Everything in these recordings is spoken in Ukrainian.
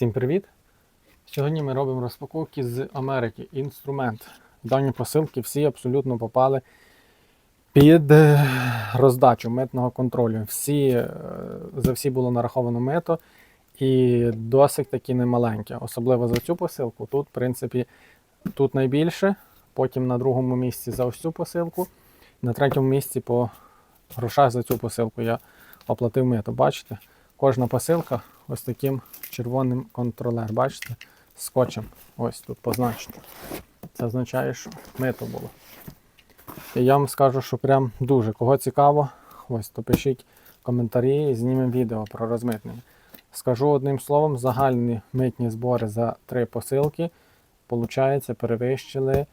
Всім привіт! Сьогодні ми робимо розпаковки з Америки. Інструмент. Дані посилки всі абсолютно попали під е, роздачу митного контролю. Всі, е, за всі було нараховано мито і досить таки немаленьке. Особливо за цю посилку. Тут, в принципі, тут найбільше, потім на другому місці за ось цю посилку, на третьому місці по грошах за цю посилку я оплатив мито. Бачите? Кожна посилка ось таким червоним контролер. Бачите? Скотчем. Ось тут позначено. Це означає, що мито було. І я вам скажу, що прям дуже кого цікаво, ось то пишіть коментарі і знімемо відео про розмитнення. Скажу одним словом, загальні митні збори за три посилки, получається, перевищили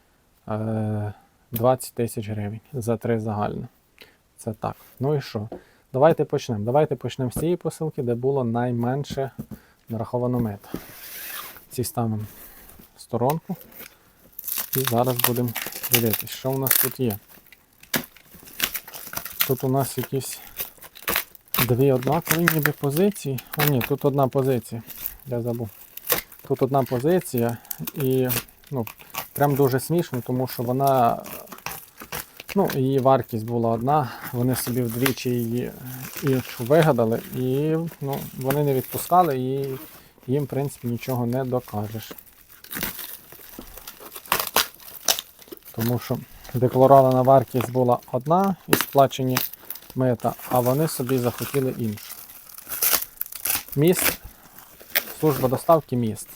е, 20 тисяч гривень за три загально. Це так. Ну і що? Давайте почнемо. Давайте почнемо з цієї посилки, де було найменше нараховано мета. Ці ставимо в сторонку. І зараз будемо дивитися, що у нас тут є. Тут у нас якісь дві однакові ніби позиції. А ні, тут одна позиція. Я забув. Тут одна позиція і ну, прям дуже смішно, тому що вона Ну, її вартість була одна, вони собі вдвічі її іншу вигадали, і ну, вони не відпускали, і їм, в принципі, нічого не докажеш. Тому що декларована вартість була одна і сплачені мета, а вони собі захотіли іншу. Міст, служба доставки міст.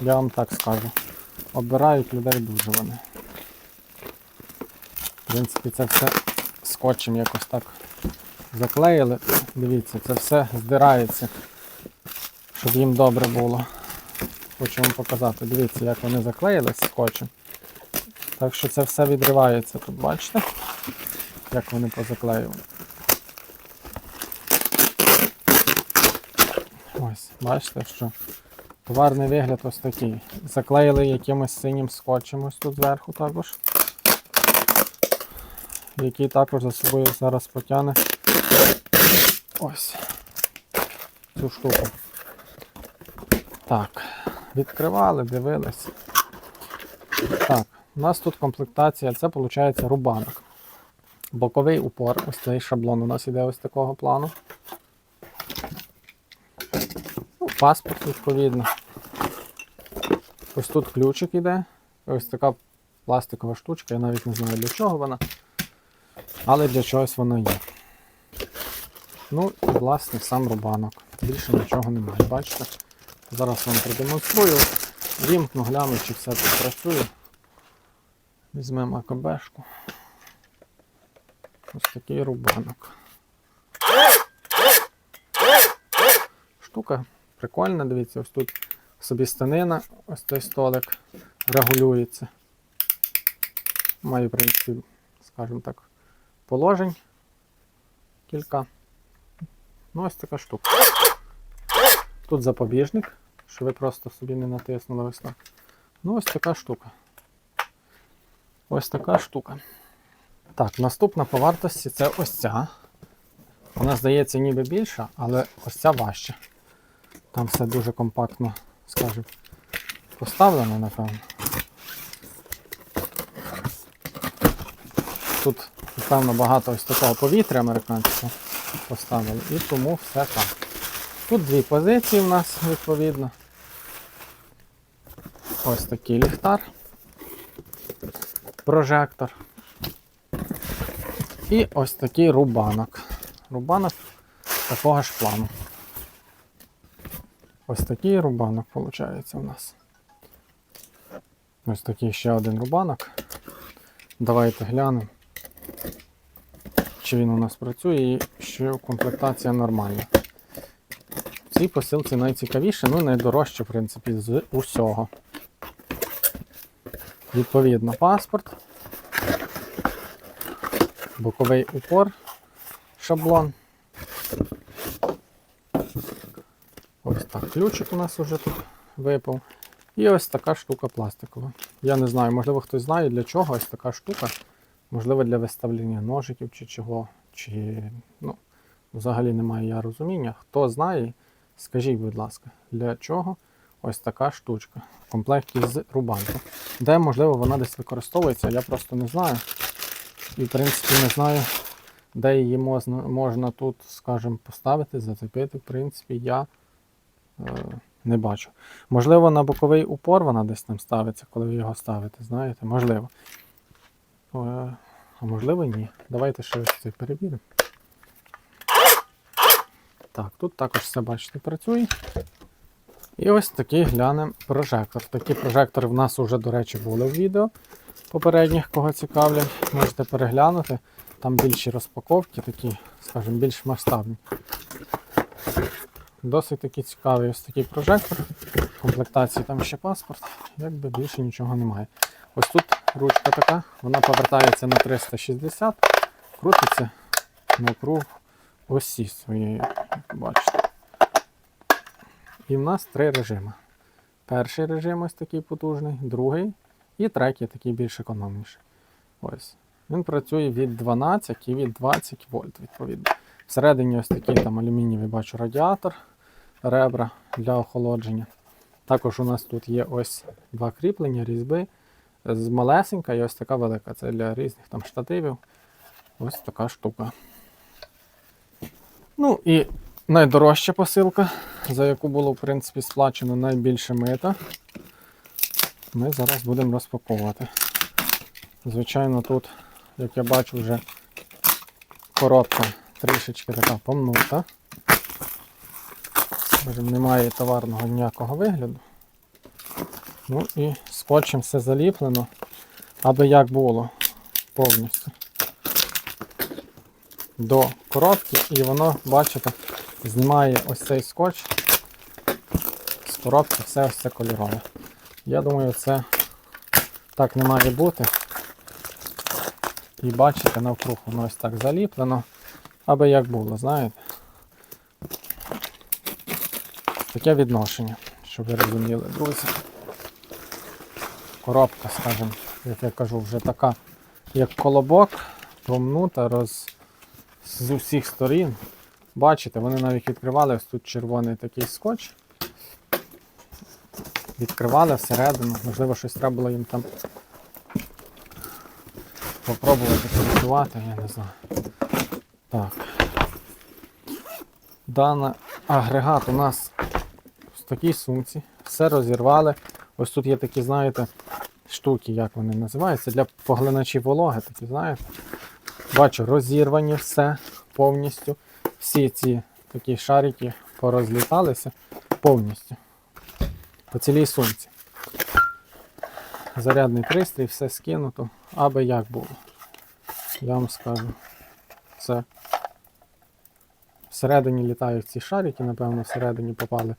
Я вам так скажу. Обирають людей дуже вони. В принципі, це все скотчем якось так заклеїли. Дивіться, це все здирається, щоб їм добре було. Хочу вам показати. Дивіться, як вони заклеїли скотчем. Так що це все відривається тут, бачите? Як вони позаклеювали. Ось, бачите, що товарний вигляд ось такий. Заклеїли якимось синім скотчем ось тут зверху також який також за собою зараз потягне ось цю штуку. Так, відкривали, дивились. Так, у нас тут комплектація, це виходить рубанок. Боковий упор, ось цей шаблон у нас іде ось такого плану. Ну, Паспорт, відповідно. Ось тут ключик іде. Ось така пластикова штучка, я навіть не знаю для чого вона. Але для чогось воно є. Ну і власне сам рубанок. Більше нічого немає. Бачите? Зараз вам продемонструю. Вімкну, гляну, чи все тут працює. Візьмемо АКБшку. Ось такий рубанок. Штука прикольна, дивіться, ось тут собі станина, ось цей столик регулюється. Має, в принципі, скажімо так, положень. Кілька. Ну, ось така штука. Тут запобіжник, що ви просто собі не натиснули так. Ну, ось така штука. Ось така штука. Так, наступна по вартості це ось ця. Вона здається ніби більша, але ось ця важча. Там все дуже компактно, скажімо, поставлено, напевно. Тут, напевно, багато ось такого повітря американського поставили, і тому все так. Тут дві позиції в нас, відповідно. Ось такий ліхтар, прожектор. І ось такий рубанок. Рубанок такого ж плану. Ось такий рубанок виходить у нас. Ось такий ще один рубанок. Давайте глянемо, чи він у нас працює і що комплектація нормальна. В посилці найцікавіше, ну найдорожче, в принципі, з усього. Відповідно, паспорт, боковий упор, шаблон. Ось так, ключик у нас вже тут випав. І ось така штука пластикова. Я не знаю, можливо хтось знає для чого ось така штука. Можливо, для виставлення ножиків чи чого. Чи, ну, взагалі немає я розуміння. Хто знає, Скажіть, будь ласка, для чого ось така штучка в комплекті з рубанком? Де, можливо, вона десь використовується, я просто не знаю. І, в принципі, не знаю, де її можна, можна тут, скажімо, поставити, зацепити. В принципі, я е, не бачу. Можливо, на боковий упор вона десь там ставиться, коли ви його ставите, знаєте, можливо. Е, а можливо, ні. Давайте ще ось це перевіримо. Так, тут також все, бачите, працює. І ось такий глянемо прожектор. Такі прожектори в нас вже, до речі, були в відео попередніх, кого цікавлять. Можете переглянути. Там більші розпаковки, такі, скажімо, більш масштабні. Досить такий цікавий ось такий прожектор. В комплектації там ще паспорт, якби більше нічого немає. Ось тут ручка така, вона повертається на 360, крутиться навкруг осі своєї, бачите. І в нас три режими. Перший режим ось такий потужний, другий і третій такий більш економніший. Ось. Він працює від 12 і від 20 вольт, відповідно. Всередині ось такий там алюмінієвий бачу радіатор, ребра для охолодження. Також у нас тут є ось два кріплення, різьби. З малесенька і ось така велика. Це для різних там штативів. Ось така штука. Ну і найдорожча посилка, за яку було, в принципі, сплачено найбільше мита. Ми зараз будемо розпаковувати. Звичайно, тут, як я бачу, вже коробка трішечки така помнута. Немає товарного ніякого вигляду. Ну і скотчем все заліплено, аби як було повністю до коробки, і воно, бачите, знімає ось цей скотч з коробки, все ось це кольорове. Я думаю, це так не має бути. І бачите, навкруг воно ось так заліплено, аби як було, знаєте. Таке відношення, щоб ви розуміли, друзі. Коробка, скажімо, як я кажу, вже така, як колобок, помнута роз... з усіх сторін. Бачите, вони навіть відкривали ось тут червоний такий скотч. Відкривали всередину, можливо, щось треба було їм там попробувати працювати, я не знаю. Так. Даний агрегат у нас в такій сумці. Все розірвали. Ось тут є такі, знаєте, штуки, як вони називаються, для поглиначів вологи, такі, знаєте. Бачу, розірвані все повністю. Всі ці такі шарики порозліталися повністю. По цілій сумці. Зарядний пристрій, все скинуто, аби як було. Я вам скажу. Це всередині літають ці шарики, напевно, всередині попали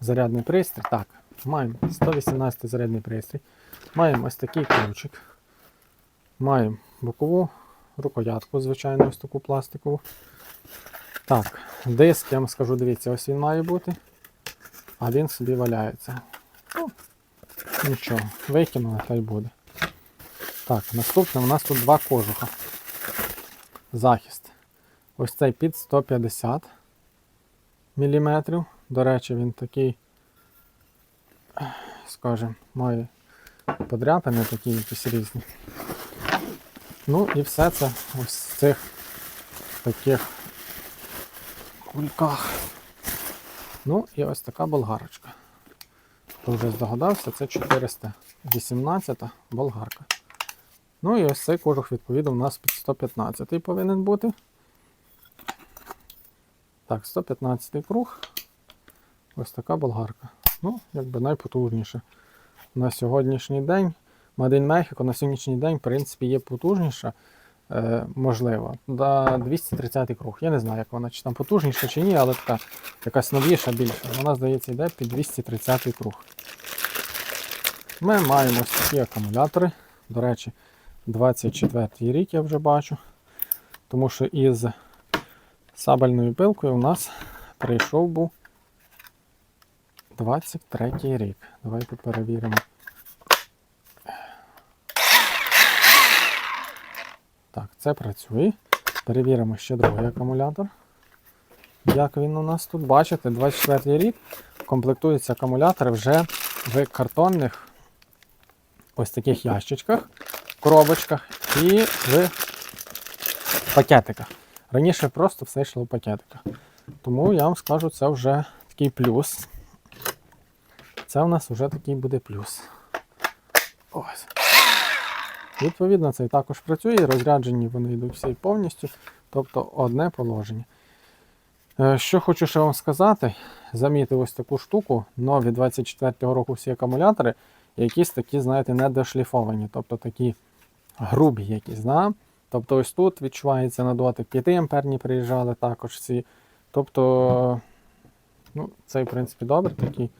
зарядний пристрій. Так, маємо 118 зарядний пристрій. Маємо ось такий ключик. Маємо бокову рукоятку, звичайно, ось таку пластикову. Так, диск, я вам скажу, дивіться, ось він має бути, а він собі валяється. Ну, нічого, викинули, хай буде. Так, наступне у нас тут два кожуха. Захист. Ось цей під 150 мм. До речі, він такий, скажімо, має подряпини такі якісь різні. Ну і все це ось в цих таких кульках. Ну і ось така болгарочка. Хто вже здогадався, це 418 болгарка. Ну і ось цей кожух, відповідно, у нас під 115 повинен бути. Так, 115 круг. Ось така болгарка. Ну, якби найпотужніше. На сьогоднішній день in Mexico на сьогоднішній день, в принципі, є потужніша. Е, можливо, до 230 круг. Я не знаю, як вона, чи там потужніша, чи ні, але така якась новіша більша. Вона, здається, йде під 230 круг. Ми маємо ось такі акумулятори. До речі, 24 рік я вже бачу. Тому що із сабельною пилкою у нас прийшов був 23 рік. Давайте перевіримо. Так, це працює. Перевіримо ще другий акумулятор. Як він у нас тут? Бачите, 24 рік комплектуються акумулятори вже в картонних ось таких ящичках, коробочках і в пакетиках. Раніше просто все йшло в пакетиках. Тому я вам скажу, це вже такий плюс. Це в нас вже такий буде плюс. Ось. Відповідно, це також працює, розряджені вони йдуть всі повністю, тобто одне положення. Е, Що хочу ще вам сказати, замітив ось таку штуку, нові 24-го року всі акумулятори, якісь такі, знаєте, недошліфовані, тобто такі грубі якісь. Да? Тобто ось тут відчувається на дотик 5 амперні приїжджали також всі. Тобто, ну, цей, в принципі, добре, такий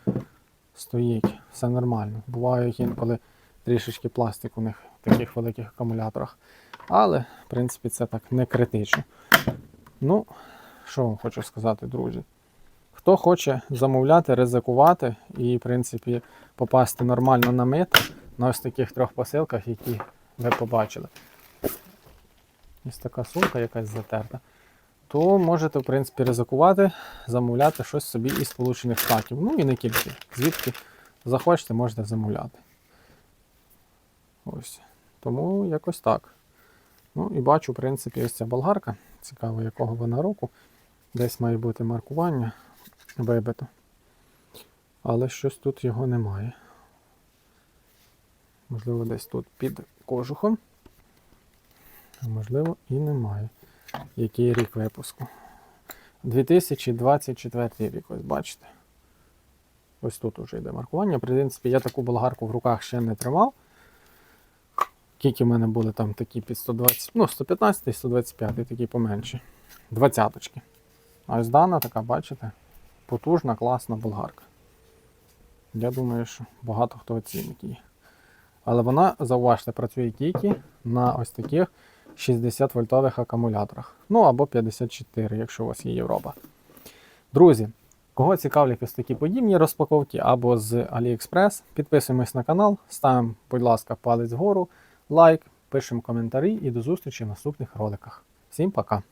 стоїть, все нормально. Буває інколи трішечки пластик у них в таких великих акумуляторах. Але, в принципі, це так не критично. Ну, що вам хочу сказати, друзі? Хто хоче замовляти, ризикувати і, в принципі, попасти нормально на мит на ось таких трьох посилках, які ви побачили. Ось така сумка якась затерта. То можете, в принципі, ризикувати, замовляти щось собі із Сполучених Штатів. Ну і не тільки. Звідки захочете, можете замовляти. Ось. Тому якось так. Ну і бачу, в принципі, ось ця болгарка. Цікаво, якого вона року. Десь має бути маркування вибито. Але щось тут його немає. Можливо, десь тут під кожухом. А можливо, і немає. Який рік випуску? 2024 рік, ось бачите. Ось тут уже йде маркування. В принципі, я таку болгарку в руках ще не тримав. Скільки в мене були там такі під 120, ну, 115 і 125, такі поменші. Двадцяточки. А ось дана така, бачите, потужна, класна болгарка. Я думаю, що багато хто оцінить її. Але вона, зауважте, працює тільки на ось таких 60 вольтових акумуляторах. Ну або 54, якщо у вас є Європа. Друзі, кого цікавлять ось такі подібні розпаковки або з AliExpress, підписуємось на канал, ставимо, будь ласка, палець вгору, лайк, пишемо коментарі і до зустрічі в наступних роликах. Всім пока!